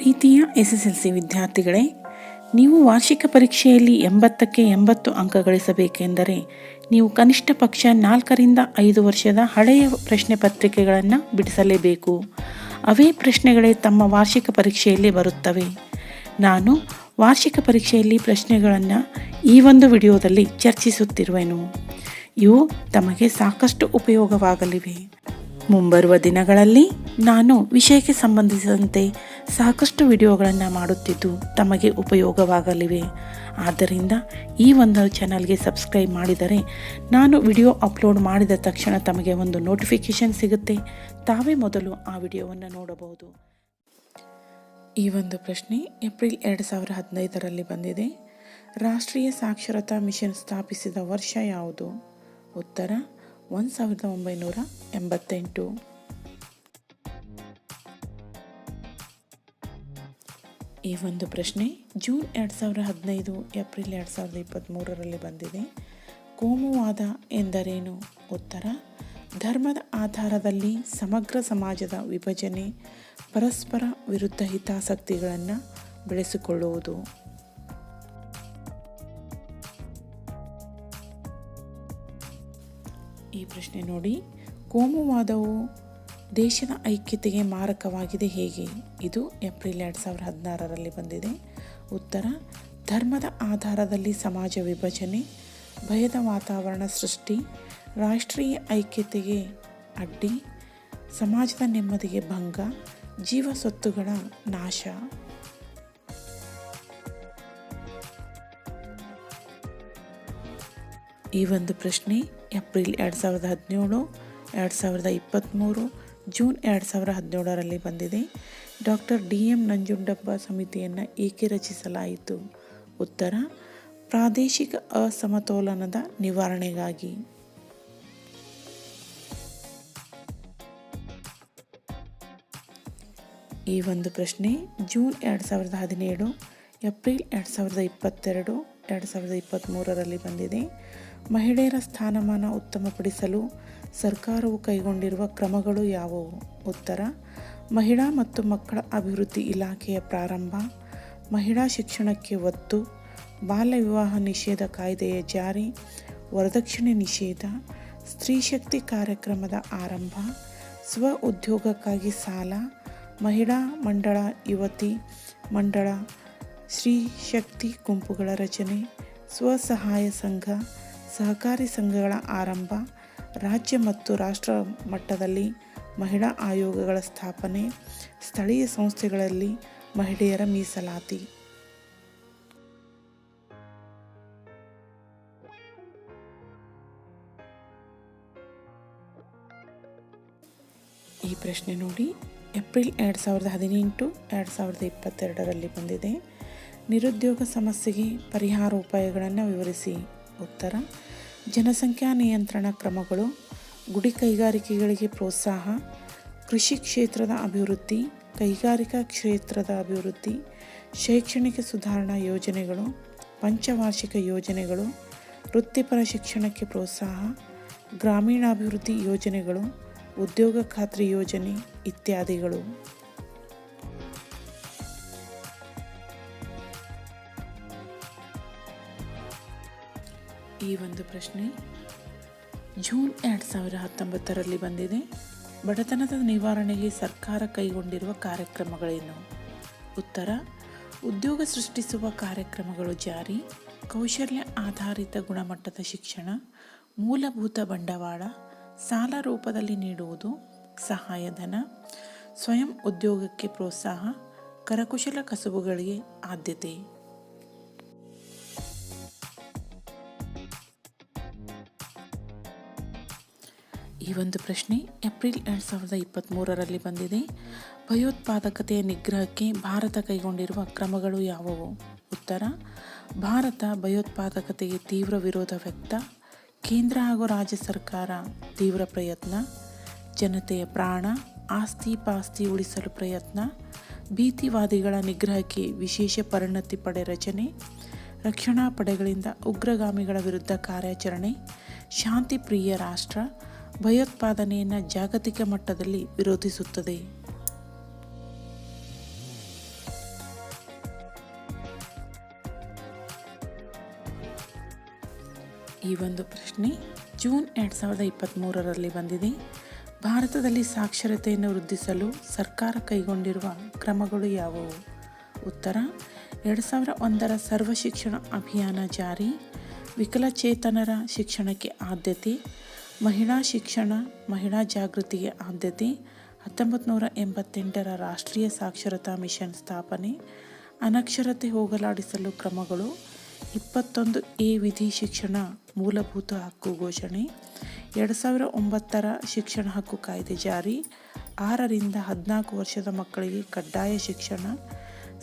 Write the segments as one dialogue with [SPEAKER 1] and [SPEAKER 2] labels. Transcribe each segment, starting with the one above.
[SPEAKER 1] ಪ್ರೀತಿಯ S S L C ವಿದ್ಯಾರ್ಥಿಗಳೇ, ನೀವು ವಾರ್ಷಿಕ ಪರೀಕ್ಷೆಯಲ್ಲಿ ಎಂಬತ್ತಕ್ಕೆ ಎಂಬತ್ತು ಅಂಕ ಗಳಿಸಬೇಕೆಂದರೆ ನೀವು ಕನಿಷ್ಠ ಪಕ್ಷ ನಾಲ್ಕರಿಂದ ಐದು ವರ್ಷದ ಹಳೆಯ ಪ್ರಶ್ನೆ ಪತ್ರಿಕೆಗಳನ್ನು ಬಿಡಿಸಲೇಬೇಕು. ಅವೇ ಪ್ರಶ್ನೆಗಳೇ ತಮ್ಮ ವಾರ್ಷಿಕ ಪರೀಕ್ಷೆಯಲ್ಲಿ ಬರುತ್ತವೆ. ನಾನು ವಾರ್ಷಿಕ ಪರೀಕ್ಷೆಯಲ್ಲಿ ಪ್ರಶ್ನೆಗಳನ್ನು ಈ ಒಂದು ವಿಡಿಯೋದಲ್ಲಿ ಚರ್ಚಿಸುತ್ತಿರುವೆನು. ಇವು ತಮಗೆ ಸಾಕಷ್ಟು ಉಪಯೋಗವಾಗಲಿವೆ. ಮುಂಬರುವ ದಿನಗಳಲ್ಲಿ ನಾನು ವಿಷಯಕ್ಕೆ ಸಂಬಂಧಿಸಿದಂತೆ ಸಾಕಷ್ಟು ವಿಡಿಯೋಗಳನ್ನು ಮಾಡುತ್ತಿದ್ದು ತಮಗೆ ಉಪಯೋಗವಾಗಲಿವೆ. ಆದ್ದರಿಂದ ಈ ಒಂದು ಚಾನಲ್ಗೆ ಸಬ್ಸ್ಕ್ರೈಬ್ ಮಾಡಿದರೆ ನಾನು ವಿಡಿಯೋ ಅಪ್ಲೋಡ್ ಮಾಡಿದ ತಕ್ಷಣ ತಮಗೆ ಒಂದು ನೋಟಿಫಿಕೇಷನ್ ಸಿಗುತ್ತೆ. ತಾವೇ ಮೊದಲು ಆ ವಿಡಿಯೋವನ್ನು ನೋಡಬಹುದು. ಈ ಒಂದು ಪ್ರಶ್ನೆ ಏಪ್ರಿಲ್ ಎರಡು ಸಾವಿರ ಹದಿನೈದರಲ್ಲಿ ಬಂದಿದೆ. ರಾಷ್ಟ್ರೀಯ ಸಾಕ್ಷರತಾ ಮಿಷನ್ ಸ್ಥಾಪಿಸಿದ ವರ್ಷ ಯಾವುದು? ಉತ್ತರ ಒಂದು ಸಾವಿರದ ಒಂಬೈನೂರ ಎಂಬತ್ತೆಂಟು. ಈ ಒಂದು ಪ್ರಶ್ನೆ ಜೂನ್ ಎರಡು ಸಾವಿರದ ಹದಿನೈದು, ಏಪ್ರಿಲ್ ಎರಡು ಸಾವಿರದ ಇಪ್ಪತ್ತ್ಮೂರರಲ್ಲಿ ಬಂದಿದೆ. ಕೋಮುವಾದ ಎಂದರೇನು? ಉತ್ತರ, ಧರ್ಮದ ಆಧಾರದಲ್ಲಿ ಸಮಗ್ರ ಸಮಾಜದ ವಿಭಜನೆ, ಪರಸ್ಪರ ವಿರುದ್ಧ ಹಿತಾಸಕ್ತಿಗಳನ್ನು ಬೆಳೆಸಿಕೊಳ್ಳುವುದು. ಈ ಪ್ರಶ್ನೆ ನೋಡಿ. ಕೋಮುವಾದವು ದೇಶದ ಐಕ್ಯತೆಗೆ ಮಾರಕವಾಗಿದೆ ಹೇಗೆ? ಇದು ಏಪ್ರಿಲ್ ಎರಡು ಸಾವಿರದ ಹದಿನಾರರಲ್ಲಿ ಬಂದಿದೆ. ಉತ್ತರ, ಧರ್ಮದ ಆಧಾರದಲ್ಲಿ ಸಮಾಜ ವಿಭಜನೆ, ಭಯದ ವಾತಾವರಣ ಸೃಷ್ಟಿ, ರಾಷ್ಟ್ರೀಯ ಐಕ್ಯತೆಗೆ ಅಡ್ಡಿ, ಸಮಾಜದ ನೆಮ್ಮದಿಗೆ ಭಂಗ, ಜೀವ ಸ್ವತ್ತುಗಳ ನಾಶ. ಈ ಒಂದು ಪ್ರಶ್ನೆ ಏಪ್ರಿಲ್ ಎರಡು ಸಾವಿರದ ಹದಿನೇಳು, ಎರಡು ಸಾವಿರದ ಇಪ್ಪತ್ತ್ಮೂರು, ಜೂನ್ ಎರಡು ಸಾವಿರದ ಹದಿನೇಳರಲ್ಲಿ ಬಂದಿದೆ. ಡಾಕ್ಟರ್ ಡಿ ಎಂ ನಂಜುಂಡಪ್ಪ ಸಮಿತಿಯನ್ನು ಏಕೆ ರಚಿಸಲಾಯಿತು? ಉತ್ತರ, ಪ್ರಾದೇಶಿಕ ಅಸಮತೋಲನದ ನಿವಾರಣೆಗಾಗಿ. ಈ ಒಂದು ಪ್ರಶ್ನೆ ಜೂನ್ ಎರಡು ಸಾವಿರದ ಹದಿನೇಳು, ಏಪ್ರಿಲ್ ಎರಡು ಸಾವಿರದ ಇಪ್ಪತ್ತೆರಡು ಎರಡು ಸಾವಿರದ ಇಪ್ಪತ್ತ್ಮೂರರಲ್ಲಿ ಬಂದಿದೆ. ಮಹಿಳೆಯರ ಸ್ಥಾನಮಾನ ಉತ್ತಮಪಡಿಸಲು ಸರ್ಕಾರವು ಕೈಗೊಂಡಿರುವ ಕ್ರಮಗಳು ಯಾವುವು? ಉತ್ತರ, ಮಹಿಳಾ ಮತ್ತು ಮಕ್ಕಳ ಅಭಿವೃದ್ಧಿ ಇಲಾಖೆಯ ಪ್ರಾರಂಭ, ಮಹಿಳಾ ಶಿಕ್ಷಣಕ್ಕೆ ಒತ್ತು, ಬಾಲ್ಯ ವಿವಾಹ ನಿಷೇಧ ಕಾಯ್ದೆಯ ಜಾರಿ, ವರದಕ್ಷಿಣೆ ನಿಷೇಧ, ಸ್ತ್ರೀ ಶಕ್ತಿ ಕಾರ್ಯಕ್ರಮದ ಆರಂಭ, ಸ್ವ ಉದ್ಯೋಗಕ್ಕಾಗಿ ಸಾಲ, ಮಹಿಳಾ ಮಂಡಳ ಯುವತಿ ಮಂಡಳ ಸ್ತ್ರೀ ಶಕ್ತಿ ಗುಂಪುಗಳ ರಚನೆ, ಸ್ವಸಹಾಯ ಸಂಘ, ಸಹಕಾರಿ ಸಂಘಗಳ ಆರಂಭ, ರಾಜ್ಯ ಮತ್ತು ರಾಷ್ಟ್ರ ಮಟ್ಟದಲ್ಲಿ ಮಹಿಳಾ ಆಯೋಗಗಳ ಸ್ಥಾಪನೆ, ಸ್ಥಳೀಯ ಸಂಸ್ಥೆಗಳಲ್ಲಿ ಮಹಿಳೆಯರ ಮೀಸಲಾತಿ. ಈ ಪ್ರಶ್ನೆ ನೋಡಿ, ಏಪ್ರಿಲ್ ಎರಡು ಸಾವಿರದ ಹದಿನೆಂಟು, ಎರಡು ಸಾವಿರದ ಇಪ್ಪತ್ತೆರಡರಲ್ಲಿ ಬಂದಿದೆ. ನಿರುದ್ಯೋಗ ಸಮಸ್ಯೆಗೆ ಪರಿಹಾರ ಉಪಾಯಗಳನ್ನು ವಿವರಿಸಿ. ಉತ್ತರ, ಜನಸಂಖ್ಯಾ ನಿಯಂತ್ರಣ ಕ್ರಮಗಳು, ಗುಡಿ ಕೈಗಾರಿಕೆಗಳಿಗೆ ಪ್ರೋತ್ಸಾಹ, ಕೃಷಿ ಕ್ಷೇತ್ರದ ಅಭಿವೃದ್ಧಿ, ಕೈಗಾರಿಕಾ ಕ್ಷೇತ್ರದ ಅಭಿವೃದ್ಧಿ, ಶೈಕ್ಷಣಿಕ ಸುಧಾರಣಾ ಯೋಜನೆಗಳು, ಪಂಚವಾರ್ಷಿಕ ಯೋಜನೆಗಳು, ವೃತ್ತಿಪರ ಶಿಕ್ಷಣಕ್ಕೆ ಪ್ರೋತ್ಸಾಹ, ಗ್ರಾಮೀಣಾಭಿವೃದ್ಧಿ ಯೋಜನೆಗಳು, ಉದ್ಯೋಗ ಖಾತ್ರಿ ಯೋಜನೆ ಇತ್ಯಾದಿಗಳು. ಈ ಒಂದು ಪ್ರಶ್ನೆ. ಜೂನ್ ಎರಡು ಸಾವಿರ ಹತ್ತೊಂಬತ್ತರಲ್ಲಿ ಬಂದಿದೆ. ಬಡತನದ ನಿವಾರಣೆಗೆ ಸರ್ಕಾರ ಕೈಗೊಂಡಿರುವ ಕಾರ್ಯಕ್ರಮಗಳೇನು? ಉತ್ತರ, ಉದ್ಯೋಗ ಸೃಷ್ಟಿಸುವ ಕಾರ್ಯಕ್ರಮಗಳು ಜಾರಿ. ಕೌಶಲ್ಯ ಆಧಾರಿತ ಗುಣಮಟ್ಟದ ಶಿಕ್ಷಣ, ಮೂಲಭೂತ ಬಂಡವಾಳ, ಸಾಲ ರೂಪದಲ್ಲಿ ನೀಡುವುದು, ಸಹಾಯಧನ, ಸ್ವಯಂ ಉದ್ಯೋಗಕ್ಕೆ ಪ್ರೋತ್ಸಾಹ, ಕರಕುಶಲ ಕಸುಬುಗಳಿಗೆ ಆದ್ಯತೆ. ಈ ಒಂದು ಪ್ರಶ್ನೆ ಏಪ್ರಿಲ್ ಎರಡು ಸಾವಿರದ ಇಪ್ಪತ್ತ್ಮೂರರಲ್ಲಿ ಬಂದಿದೆ. ಭಯೋತ್ಪಾದಕತೆಯ ನಿಗ್ರಹಕ್ಕೆ ಭಾರತ ಕೈಗೊಂಡಿರುವ ಕ್ರಮಗಳು ಯಾವುವು? ಉತ್ತರ, ಭಾರತ ಭಯೋತ್ಪಾದಕತೆಗೆ ತೀವ್ರ ವಿರೋಧ ವ್ಯಕ್ತ. ಕೇಂದ್ರ ಹಾಗೂ ರಾಜ್ಯ ಸರ್ಕಾರ ತೀವ್ರ ಪ್ರಯತ್ನ. ಜನತೆಯ ಪ್ರಾಣ ಆಸ್ತಿ ಪಾಸ್ತಿ ಉಳಿಸಲು ಪ್ರಯತ್ನ. ಭೀತಿವಾದಿಗಳ ನಿಗ್ರಹಕ್ಕೆ ವಿಶೇಷ ಪರಿಣತಿ ಪಡೆ ರಚನೆ. ರಕ್ಷಣಾ ಪಡೆಗಳಿಂದ ಉಗ್ರಗಾಮಿಗಳ ವಿರುದ್ಧ ಕಾರ್ಯಾಚರಣೆ. ಶಾಂತಿ ಪ್ರಿಯ ರಾಷ್ಟ್ರ. ಭಯೋತ್ಪಾದನೆಯನ್ನು ಜಾಗತಿಕ ಮಟ್ಟದಲ್ಲಿ ವಿರೋಧಿಸುತ್ತದೆ. ಈ ಒಂದು ಪ್ರಶ್ನೆ ಜೂನ್ ಎರಡು ಸಾವಿರದ ಇಪ್ಪತ್ತ್ಮೂರರಲ್ಲಿ ಬಂದಿದೆ. ಭಾರತದಲ್ಲಿ ಸಾಕ್ಷರತೆಯನ್ನು ವೃದ್ಧಿಸಲು ಸರ್ಕಾರ ಕೈಗೊಂಡಿರುವ ಕ್ರಮಗಳು ಯಾವುವು? ಉತ್ತರ, ಎರಡು ಸಾವಿರ ಒಂದರ ಸರ್ವ ಶಿಕ್ಷಣ ಅಭಿಯಾನ ಜಾರಿ, ವಿಕಲಚೇತನರ ಶಿಕ್ಷಣಕ್ಕೆ ಆದ್ಯತೆ ಮಹಿಳಾ ಶಿಕ್ಷಣ, ಮಹಿಳಾ ಜಾಗೃತಿಗೆ ಆದ್ಯತೆ ಹತ್ತೊಂಬತ್ತು ನೂರ ಎಂಬತ್ತೆಂಟರ ರಾಷ್ಟ್ರೀಯ ಸಾಕ್ಷರತಾ ಮಿಷನ್ ಸ್ಥಾಪನೆ, ಅನಕ್ಷರತೆ ಹೋಗಲಾಡಿಸಲು ಕ್ರಮಗಳು, ಇಪ್ಪತ್ತೊಂದು ಎ ವಿಧಿ ಶಿಕ್ಷಣ ಮೂಲಭೂತ ಹಕ್ಕು ಘೋಷಣೆ, ಎರಡು ಸಾವಿರ ಒಂಬತ್ತರ ಶಿಕ್ಷಣ ಹಕ್ಕು ಕಾಯ್ದೆ ಜಾರಿ, ಆರರಿಂದ ಹದಿನಾಲ್ಕು ವರ್ಷದ ಮಕ್ಕಳಿಗೆ ಕಡ್ಡಾಯ ಶಿಕ್ಷಣ,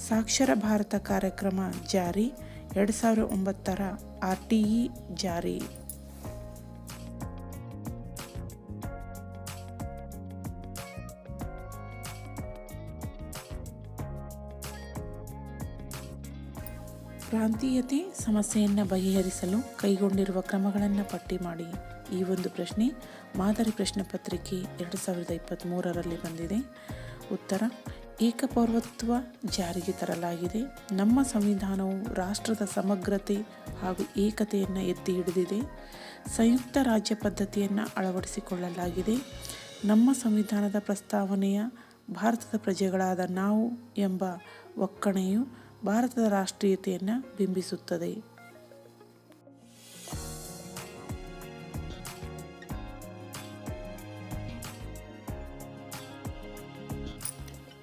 [SPEAKER 1] ಸಾಕ್ಷರ ಭಾರತ ಕಾರ್ಯಕ್ರಮ ಜಾರಿ, ಎರಡು ಸಾವಿರ ಒಂಬತ್ತರ ಆರ್ ಟಿ ಇ ಜಾರಿ. ಪ್ರಾಂತೀಯತೆ ಸಮಸ್ಯೆಯನ್ನು ಬಗೆಹರಿಸಲು ಕೈಗೊಂಡಿರುವ ಕ್ರಮಗಳನ್ನು ಪಟ್ಟಿ ಮಾಡಿ. ಈ ಒಂದು ಪ್ರಶ್ನೆ ಮಾದರಿ ಪ್ರಶ್ನೆ ಪತ್ರಿಕೆ ಎರಡು ಸಾವಿರದ ಇಪ್ಪತ್ತ್ಮೂರರಲ್ಲಿ ಬಂದಿದೆ. ಉತ್ತರ, ಏಕಪೌರತ್ವ ಜಾರಿಗೆ ತರಲಾಗಿದೆ. ನಮ್ಮ ಸಂವಿಧಾನವು ರಾಷ್ಟ್ರದ ಸಮಗ್ರತೆ ಹಾಗೂ ಏಕತೆಯನ್ನು ಎತ್ತಿ ಹಿಡಿದಿದೆ. ಸಂಯುಕ್ತ ರಾಜ್ಯ ಪದ್ಧತಿಯನ್ನು ಅಳವಡಿಸಿಕೊಳ್ಳಲಾಗಿದೆ. ನಮ್ಮ ಸಂವಿಧಾನದ ಪ್ರಸ್ತಾವನೆಯ ಭಾರತದ ಪ್ರಜೆಗಳಾದ ನಾವು ಎಂಬ ಒಕ್ಕಣೆಯು ಭಾರತದ ರಾಷ್ಟ್ರೀಯತೆಯನ್ನು ಬಿಂಬಿಸುತ್ತದೆ.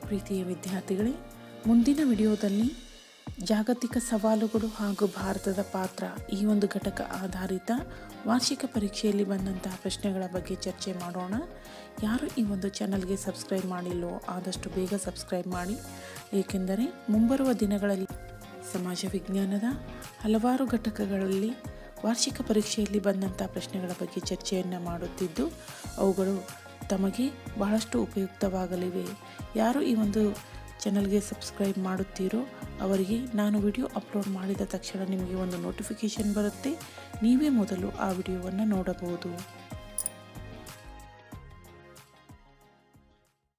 [SPEAKER 1] ಪ್ರೀತಿಯ ವಿದ್ಯಾರ್ಥಿಗಳೇ ಮುಂದಿನ ವಿಡಿಯೋದಲ್ಲಿ ಜಾಗತಿಕ ಸವಾಲುಗಳು ಹಾಗೂ ಭಾರತದ ಪಾತ್ರ ಈ ಒಂದು ಘಟಕ ಆಧಾರಿತ ವಾರ್ಷಿಕ ಪರೀಕ್ಷೆಯಲ್ಲಿ ಬಂದಂತಹ ಪ್ರಶ್ನೆಗಳ ಬಗ್ಗೆ ಚರ್ಚೆ ಮಾಡೋಣ. ಯಾರು ಈ ಒಂದು ಚಾನಲ್ಗೆ ಸಬ್ಸ್ಕ್ರೈಬ್ ಮಾಡಿಲ್ಲವೋ ಆದಷ್ಟು ಬೇಗ ಸಬ್ಸ್ಕ್ರೈಬ್ ಮಾಡಿ. ಏಕೆಂದರೆ ಮುಂಬರುವ ದಿನಗಳಲ್ಲಿ ಸಮಾಜ ವಿಜ್ಞಾನದ ಹಲವಾರು ಘಟಕಗಳಲ್ಲಿ ವಾರ್ಷಿಕ ಪರೀಕ್ಷೆಯಲ್ಲಿ ಬಂದಂಥ ಪ್ರಶ್ನೆಗಳ ಬಗ್ಗೆ ಚರ್ಚೆಯನ್ನು ಮಾಡುತ್ತಿದ್ದು, ಅವುಗಳು ತಮಗೆ ಬಹಳಷ್ಟು ಉಪಯುಕ್ತವಾಗಲಿವೆ. ಯಾರು ಈ ಒಂದು ಚಾನಲ್ಗೆ ಸಬ್ಸ್ಕ್ರೈಬ್ ಮಾಡುತ್ತೀರೋ ಅವರಿಗೆ ನಾನು ವಿಡಿಯೋ ಅಪ್ಲೋಡ್ ಮಾಡಿದ ತಕ್ಷಣ ನಿಮಗೆ ಒಂದು ನೋಟಿಫಿಕೇಷನ್ ಬರುತ್ತೆ. ನೀವೇ ಮೊದಲು ಆ ವಿಡಿಯೋವನ್ನು ನೋಡಬಹುದು.